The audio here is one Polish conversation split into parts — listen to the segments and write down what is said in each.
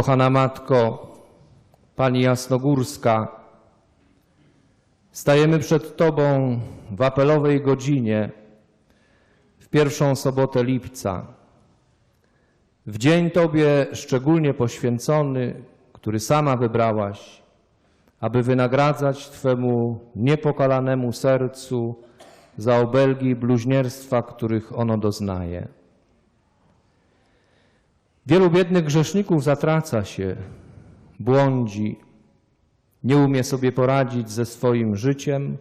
Ukochana Matko, Pani Jasnogórska, stajemy przed Tobą w apelowej godzinie, w pierwszą sobotę lipca, w dzień Tobie szczególnie poświęcony, który sama wybrałaś, aby wynagradzać Twemu niepokalanemu sercu za obelgi bluźnierstwa, których ono doznaje. Wielu biednych grzeszników zatraca się, błądzi, nie umie sobie poradzić ze swoim życiem,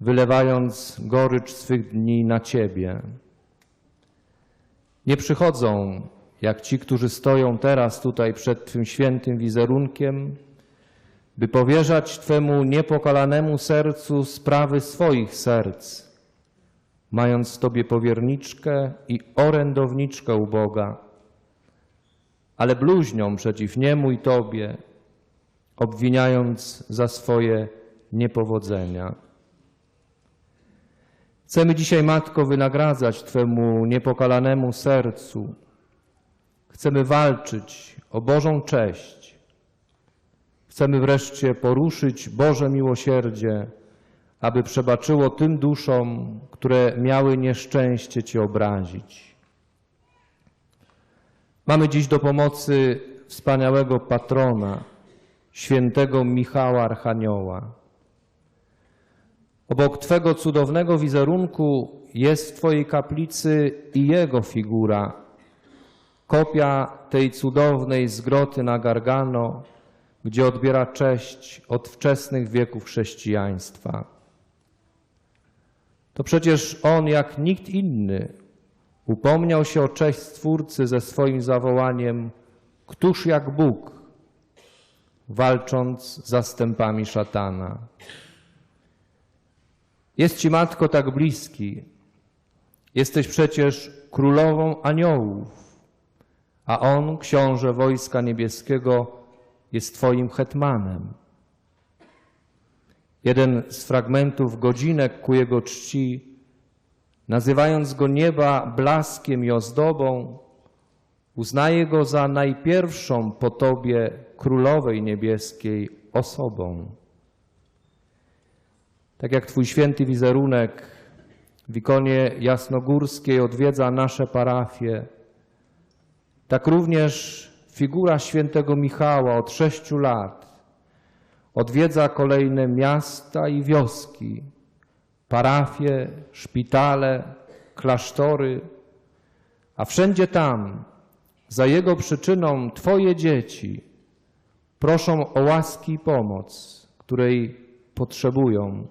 wylewając gorycz swych dni na Ciebie. Nie przychodzą, jak ci, którzy stoją teraz tutaj przed Twym świętym wizerunkiem, by powierzać Twemu niepokalanemu sercu sprawy swoich serc, mając w Tobie powierniczkę i orędowniczkę u Boga, ale bluźnią przeciw Niemu i Tobie, obwiniając za swoje niepowodzenia. Chcemy dzisiaj, Matko, wynagradzać Twemu niepokalanemu sercu. Chcemy walczyć o Bożą cześć. Chcemy wreszcie poruszyć Boże miłosierdzie, aby przebaczyło tym duszom, które miały nieszczęście Cię obrazić. Mamy dziś do pomocy wspaniałego patrona, świętego Michała Archanioła. Obok Twego cudownego wizerunku jest w Twojej kaplicy i jego figura, kopia tej cudownej zgroty na Gargano, gdzie odbiera cześć od wczesnych wieków chrześcijaństwa. To przecież on, jak nikt inny, upomniał się o cześć Stwórcy ze swoim zawołaniem Któż jak Bóg, walcząc z zastępami szatana. Jest Ci, Matko, tak bliski. Jesteś przecież królową aniołów, a On, książę Wojska Niebieskiego, jest Twoim hetmanem. Jeden z fragmentów godzinek ku Jego czci, nazywając Go nieba blaskiem i ozdobą, uznaje Go za najpierwszą po Tobie Królowej Niebieskiej osobą. Tak jak Twój święty wizerunek w ikonie jasnogórskiej odwiedza nasze parafie, tak również figura świętego Michała od sześciu lat odwiedza kolejne miasta i wioski, parafie, szpitale, klasztory, a wszędzie tam, za jego przyczyną, Twoje dzieci proszą o łaski i pomoc, której potrzebują.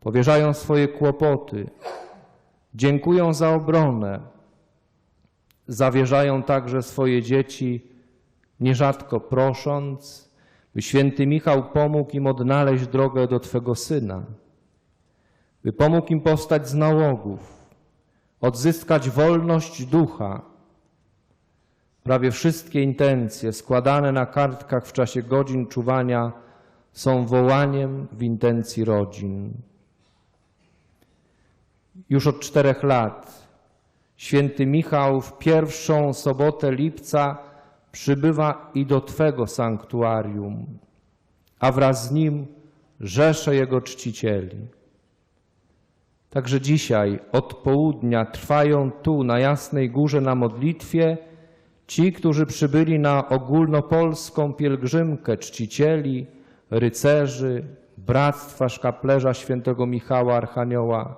Powierzają swoje kłopoty, dziękują za obronę, zawierzają także swoje dzieci, nierzadko prosząc, by święty Michał pomógł im odnaleźć drogę do Twego Syna, by pomógł im powstać z nałogów, odzyskać wolność ducha. Prawie wszystkie intencje składane na kartkach w czasie godzin czuwania są wołaniem w intencji rodzin. Już od czterech lat święty Michał w pierwszą sobotę lipca przybywa i do Twego sanktuarium, a wraz z nim rzesze Jego czcicieli. Także dzisiaj od południa trwają tu na Jasnej Górze na modlitwie ci, którzy przybyli na ogólnopolską pielgrzymkę czcicieli, rycerzy, Bractwa Szkaplerza Świętego Michała Archanioła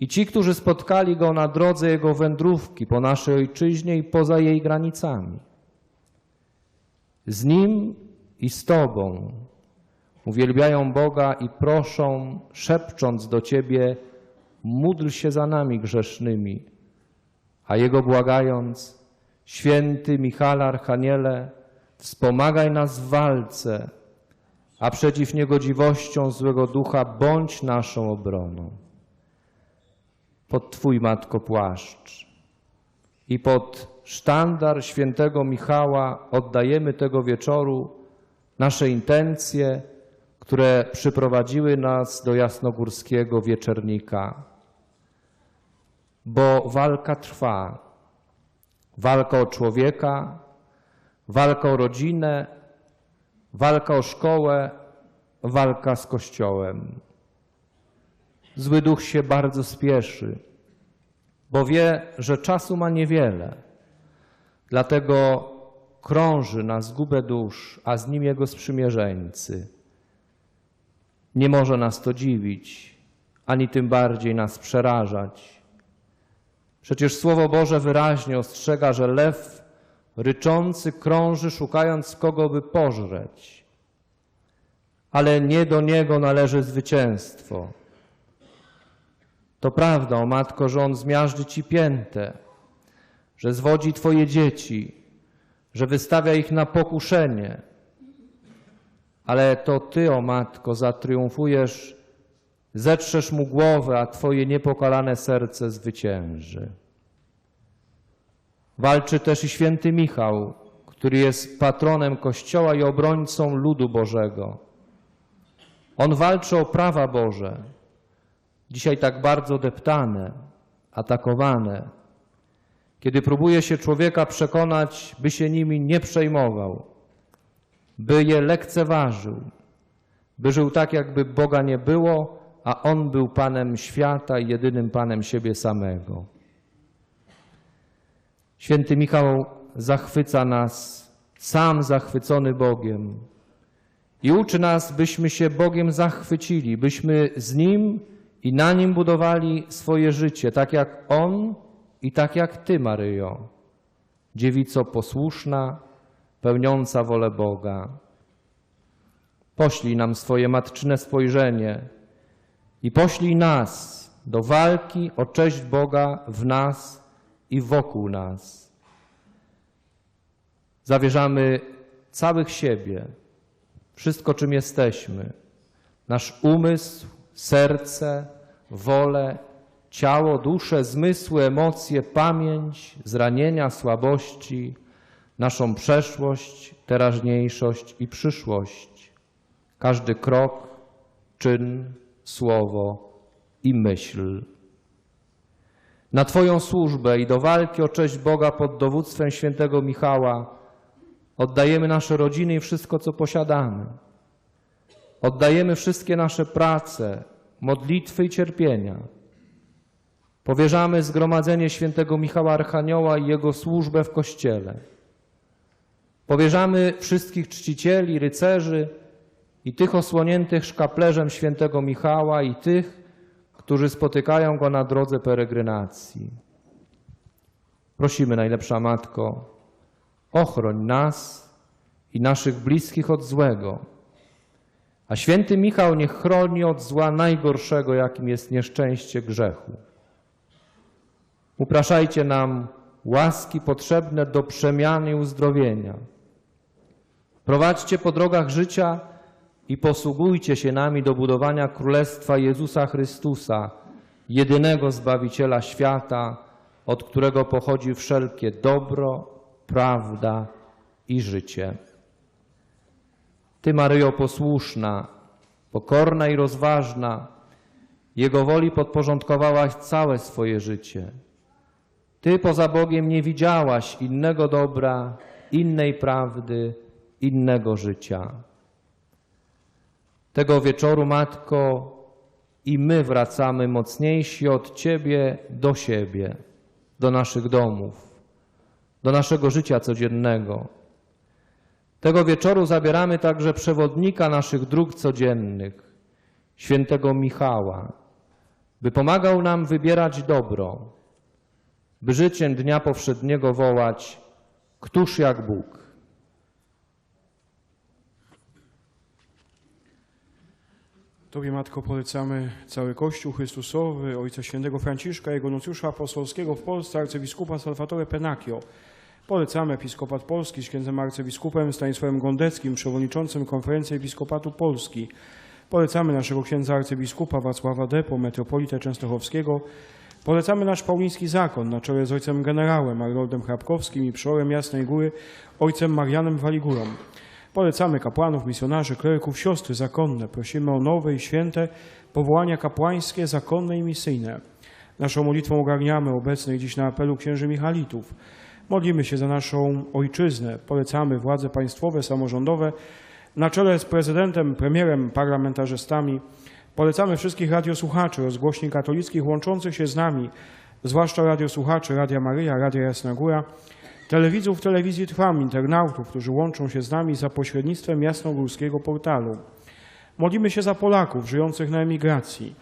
i ci, którzy spotkali Go na drodze Jego wędrówki po naszej Ojczyźnie i poza jej granicami. Z Nim i z Tobą uwielbiają Boga i proszą, szepcząc do Ciebie, módl się za nami grzesznymi, a Jego błagając, Święty Michale Archaniele, wspomagaj nas w walce, a przeciw niegodziwościom złego ducha bądź naszą obroną. Pod Twój, Matko, płaszcz i pod sztandar świętego Michała oddajemy tego wieczoru nasze intencje, które przyprowadziły nas do jasnogórskiego wieczernika. Bo walka trwa. Walka o człowieka, walka o rodzinę, walka o szkołę, walka z Kościołem. Zły duch się bardzo spieszy, bo wie, że czasu ma niewiele. Dlatego krąży na zgubę dusz, a z nim jego sprzymierzeńcy. Nie może nas to dziwić, ani tym bardziej nas przerażać. Przecież Słowo Boże wyraźnie ostrzega, że lew ryczący krąży, szukając kogo by pożreć. Ale nie do niego należy zwycięstwo. To prawda, o matko, że on zmiażdży ci piętę, że zwodzi twoje dzieci, że wystawia ich na pokuszenie. Ale to ty, o matko, zatriumfujesz, zetrzesz mu głowę, a twoje niepokalane serce zwycięży. Walczy też i święty Michał, który jest patronem Kościoła i obrońcą ludu Bożego. On walczy o prawa Boże, dzisiaj tak bardzo deptane, atakowane, kiedy próbuje się człowieka przekonać, by się nimi nie przejmował, by je lekceważył, by żył tak, jakby Boga nie było, a On był Panem świata i jedynym Panem siebie samego. Święty Michał zachwyca nas, sam zachwycony Bogiem. I uczy nas, byśmy się Bogiem zachwycili, byśmy z Nim i na Nim budowali swoje życie, tak jak On i tak jak Ty, Maryjo, dziewico posłuszna, pełniąca wolę Boga. Poślij nam swoje matczyne spojrzenie i poślij nas do walki o cześć Boga w nas i wokół nas. Zawierzamy całych siebie, wszystko czym jesteśmy, nasz umysł, serce, wolę, ciało, duszę, zmysły, emocje, pamięć, zranienia, słabości, naszą przeszłość, teraźniejszość i przyszłość. Każdy krok, czyn, słowo i myśl. Na Twoją służbę i do walki o cześć Boga pod dowództwem świętego Michała oddajemy nasze rodziny i wszystko, co posiadamy. Oddajemy wszystkie nasze prace, modlitwy i cierpienia. Powierzamy zgromadzenie świętego Michała Archanioła i jego służbę w Kościele. Powierzamy wszystkich czcicieli, rycerzy i tych osłoniętych szkaplerzem świętego Michała i tych, którzy spotykają go na drodze peregrinacji. Prosimy, najlepsza Matko, ochroń nas i naszych bliskich od złego, a święty Michał niech chroni od zła najgorszego, jakim jest nieszczęście grzechu. Upraszajcie nam łaski potrzebne do przemiany i uzdrowienia. Prowadźcie po drogach życia i posługujcie się nami do budowania Królestwa Jezusa Chrystusa, jedynego Zbawiciela świata, od którego pochodzi wszelkie dobro, prawda i życie. Ty, Maryjo posłuszna, pokorna i rozważna, Jego woli podporządkowałaś całe swoje życie. Ty poza Bogiem nie widziałaś innego dobra, innej prawdy, innego życia. Tego wieczoru, Matko, i my wracamy mocniejsi od Ciebie do siebie, do naszych domów, do naszego życia codziennego. Tego wieczoru zabieramy także przewodnika naszych dróg codziennych, świętego Michała, by pomagał nam wybierać dobro, by życiem dnia powszedniego wołać, Któż jak Bóg? Tobie, Matko, polecamy cały Kościół Chrystusowy, Ojca Świętego Franciszka, jego nuncjusza apostolskiego w Polsce, arcybiskupa Salvatore Penacchio. Polecamy episkopat Polski z księdzem arcybiskupem Stanisławem Gondeckim, przewodniczącym Konferencji Episkopatu Polski. Polecamy naszego księdza arcybiskupa Wacława Depo, metropolitę częstochowskiego. Polecamy nasz pauliński zakon na czele z ojcem generałem Arnoldem Hrabkowskim i przeorem Jasnej Góry, ojcem Marianem Waligurą. Polecamy kapłanów, misjonarzy, kleryków, siostry zakonne. Prosimy o nowe i święte powołania kapłańskie, zakonne i misyjne. Naszą modlitwą ogarniamy obecnych dziś na apelu księży Michalitów. Modlimy się za naszą ojczyznę. Polecamy władze państwowe, samorządowe na czele z prezydentem, premierem, parlamentarzystami. Polecamy wszystkich radiosłuchaczy, rozgłośni katolickich łączących się z nami, zwłaszcza radiosłuchaczy Radia Maryja, Radia Jasna Góra, telewidzów telewizji Trwam, internautów, którzy łączą się z nami za pośrednictwem jasnogórskiego portalu. Modlimy się za Polaków żyjących na emigracji.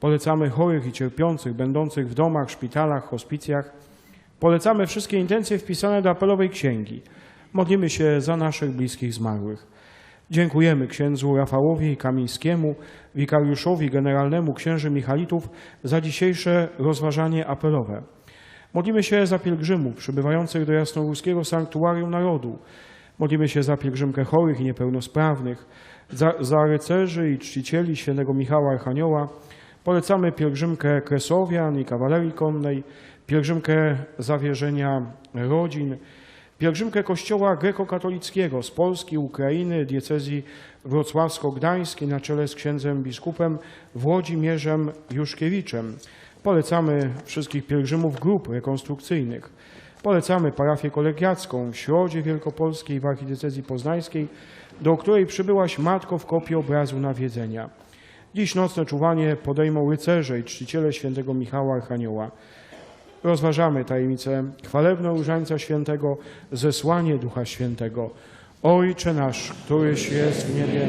Polecamy chorych i cierpiących, będących w domach, szpitalach, hospicjach. Polecamy wszystkie intencje wpisane do apelowej księgi. Modlimy się za naszych bliskich zmarłych. Dziękujemy księdzu Rafałowi Kamińskiemu, wikariuszowi generalnemu księży Michalitów za dzisiejsze rozważanie apelowe. Modlimy się za pielgrzymów przybywających do Jasnogórskiego Sanktuarium Narodu. Modlimy się za pielgrzymkę chorych i niepełnosprawnych, za, za rycerzy i czcicieli świętego Michała Archanioła. Polecamy pielgrzymkę Kresowian i Kawalerii Konnej, pielgrzymkę zawierzenia rodzin, pielgrzymkę Kościoła grekokatolickiego z Polski, Ukrainy, diecezji wrocławsko-gdańskiej na czele z księdzem biskupem Włodzimierzem Juszkiewiczem. Polecamy wszystkich pielgrzymów grup rekonstrukcyjnych. Polecamy parafię kolegiacką w Środzie Wielkopolskiej w archidiecezji poznańskiej, do której przybyłaś Matko w kopii obrazu nawiedzenia. Dziś nocne czuwanie podejmą rycerze i czciciele świętego Michała Archanioła. Rozważamy tajemnicę chwalebną Różańca Świętego, zesłanie Ducha Świętego. Ojcze nasz, któryś jest w niebie,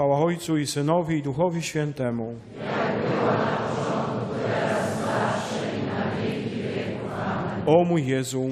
Chwała Ojcu i Synowi i Duchowi Świętemu. O mój Jezu,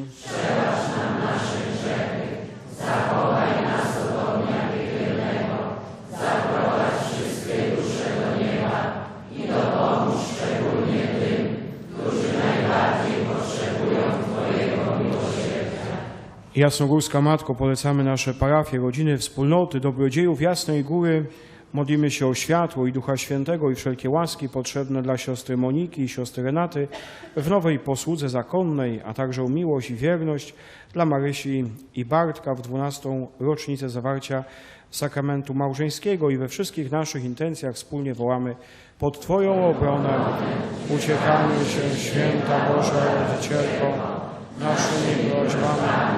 Jasnogórska Matko, polecamy nasze parafie, rodziny, wspólnoty, dobrodziejów Jasnej Góry. Modlimy się o światło i Ducha Świętego i wszelkie łaski potrzebne dla siostry Moniki i siostry Renaty w nowej posłudze zakonnej, a także o miłość i wierność dla Marysi i Bartka w dwunastą rocznicę zawarcia sakramentu małżeńskiego i we wszystkich naszych intencjach wspólnie wołamy pod Twoją obronę uciekamy się święta Boża Rodzicielko naszymi prośbami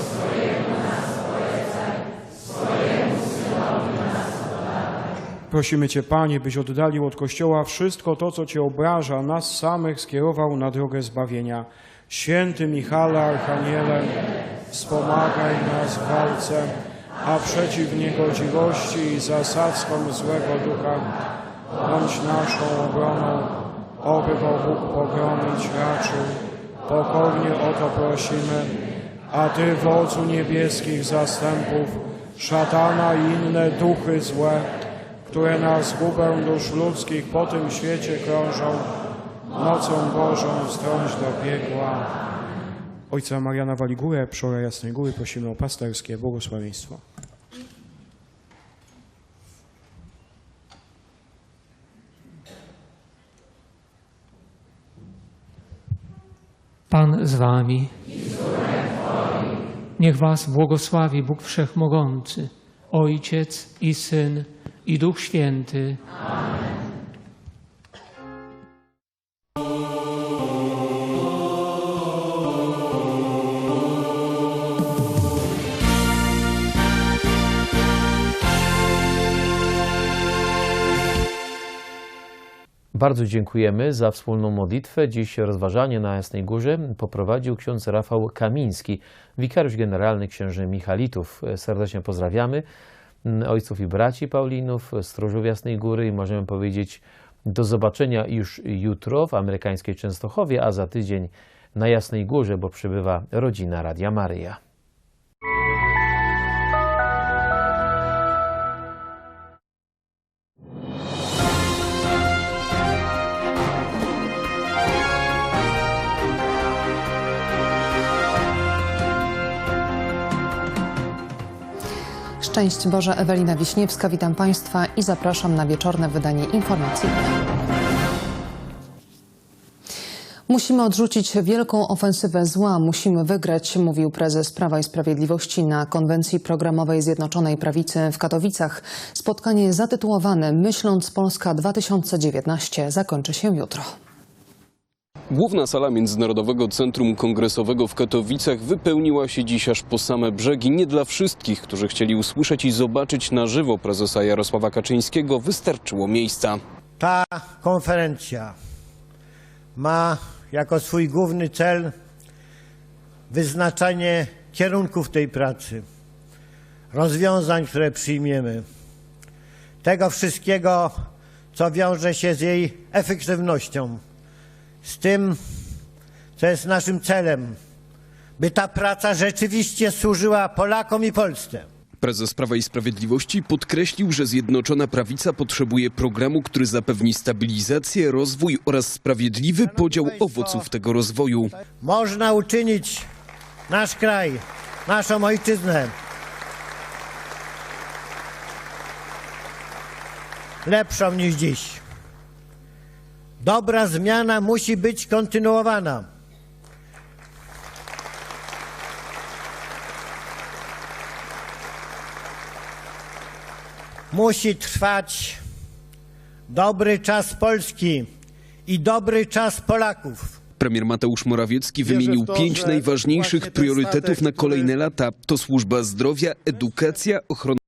Prosimy Cię, Panie, byś oddalił od Kościoła wszystko to, co Cię obraża, nas samych skierował na drogę zbawienia. Święty Michale, Archaniele, wspomagaj nas w walce, a przeciw niegodziwości i zasadzkom złego ducha bądź naszą obroną, oby go Bóg pogromić raczył. Pokornie o to prosimy, a Ty, wodzu niebieskich zastępów, szatana i inne duchy złe, które na zgubę dusz ludzkich po tym świecie krążą, nocą Bożą strąć do piekła. Ojca Mariana Waligurę, Przora Jasnej Góry, prosimy o pasterskie błogosławieństwo. Pan z wami. Niech was błogosławi Bóg Wszechmogący, Ojciec i Syn i Duch Święty. Bardzo dziękujemy za wspólną modlitwę. Dziś rozważanie na Jasnej Górze poprowadził ksiądz Rafał Kamiński, wikariusz generalny księży Michalitów. Serdecznie pozdrawiamy ojców i braci Paulinów, stróżów Jasnej Góry i możemy powiedzieć do zobaczenia już jutro w amerykańskiej Częstochowie, a za tydzień na Jasnej Górze, bo przybywa rodzina Radia Maryja. Szczęść Boże, Ewelina Wiśniewska, witam Państwa i zapraszam na wieczorne wydanie informacji. Musimy odrzucić wielką ofensywę zła, musimy wygrać, mówił prezes Prawa i Sprawiedliwości na konwencji programowej Zjednoczonej Prawicy w Katowicach. Spotkanie zatytułowane Myśląc Polska 2019 zakończy się jutro. Główna sala Międzynarodowego Centrum Kongresowego w Katowicach wypełniła się dziś aż po same brzegi. Nie dla wszystkich, którzy chcieli usłyszeć i zobaczyć na żywo prezesa Jarosława Kaczyńskiego, wystarczyło miejsca. Ta konferencja ma jako swój główny cel wyznaczanie kierunków tej pracy, rozwiązań, które przyjmiemy, tego wszystkiego, co wiąże się z jej efektywnością, z tym, co jest naszym celem, by ta praca rzeczywiście służyła Polakom i Polsce. Prezes Prawa i Sprawiedliwości podkreślił, że Zjednoczona Prawica potrzebuje programu, który zapewni stabilizację, rozwój oraz sprawiedliwy podział owoców tego rozwoju. Można uczynić nasz kraj, naszą ojczyznę lepszą niż dziś. Dobra zmiana musi być kontynuowana. Musi trwać dobry czas Polski i dobry czas Polaków. Premier Mateusz Morawiecki wymienił to, pięć najważniejszych priorytetów statek, na który- kolejne lata. To służba zdrowia, edukacja, ochrona